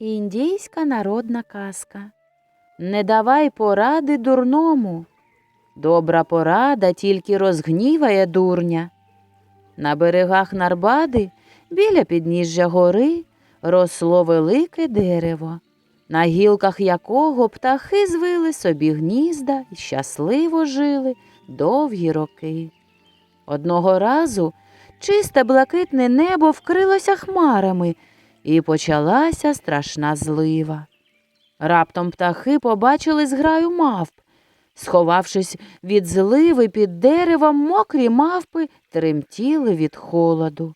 Індійська народна казка. Не давай поради дурному. Добра порада тільки розгніває дурня. На берегах Нарбади, біля підніжжя гори, росло велике дерево, на гілках якого птахи звили собі гнізда і щасливо жили довгі роки. Одного разу чисте блакитне небо вкрилося хмарами, і почалася страшна злива. Раптом птахи побачили зграю мавп. Сховавшись від зливи під деревом, мокрі мавпи тремтіли від холоду.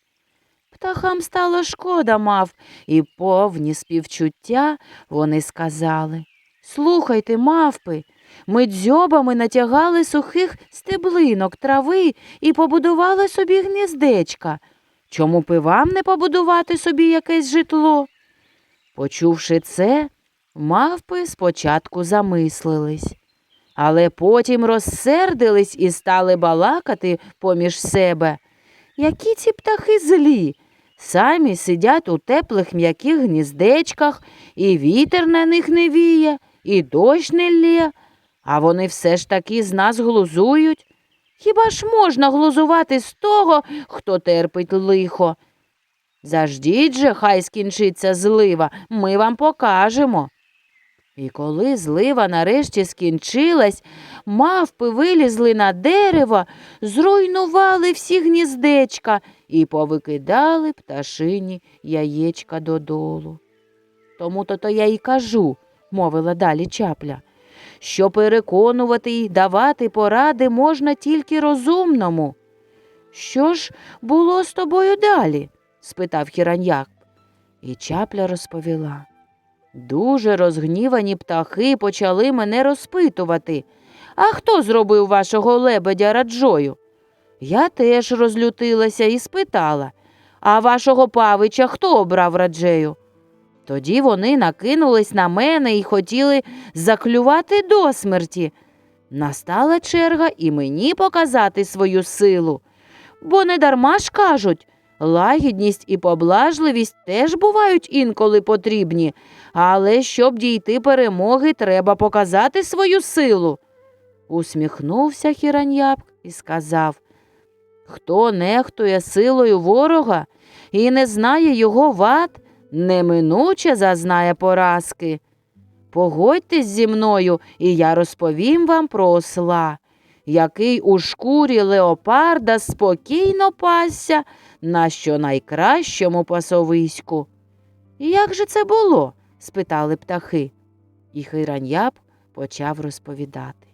Птахам стало шкода мавп, і повні співчуття вони сказали Слухайте, мавпи, ми дзьобами натягали сухих стеблинок трави і побудували собі гніздечка. Чому б і вам не побудувати собі якесь житло? Почувши це, мавпи спочатку замислились, але потім розсердились і стали балакати поміж себе. Які ці птахи злі, самі сидять у теплих м'яких гніздечках, і вітер на них не віє, і дощ не лє, а вони все ж таки з нас глузують. Хіба ж можна глузувати з того, хто терпить лихо? Заждіть же, хай скінчиться злива, ми вам покажемо. І коли злива нарешті скінчилась, мавпи вилізли на дерево, зруйнували всі гніздечка і повикидали пташині яєчка додолу. Тому то то я й кажу, мовила далі чапля, що переконувати й давати поради можна тільки розумному. Що ж було з тобою далі? спитав хіраньяк. І чапля розповіла. Дуже розгнівані птахи почали мене розпитувати. А хто зробив вашого лебедя раджою? Я теж розлютилася і спитала, а вашого павича хто обрав раджею? Тоді вони накинулись на мене і хотіли заклювати до смерті. Настала черга і мені показати свою силу. Бо не дарма ж кажуть, лагідність і поблажливість теж бувають інколи потрібні, але щоб дійти перемоги, треба показати свою силу. Усміхнувся хіраньяб і сказав Хто нехтує силою ворога і не знає його вад, неминуче зазнає поразки. Погодьтесь зі мною, і я розповім вам про осла, який у шкурі леопарда спокійно пасся на щонайкращому пасовиську. Як же це було? спитали птахи. І хираньяб почав розповідати.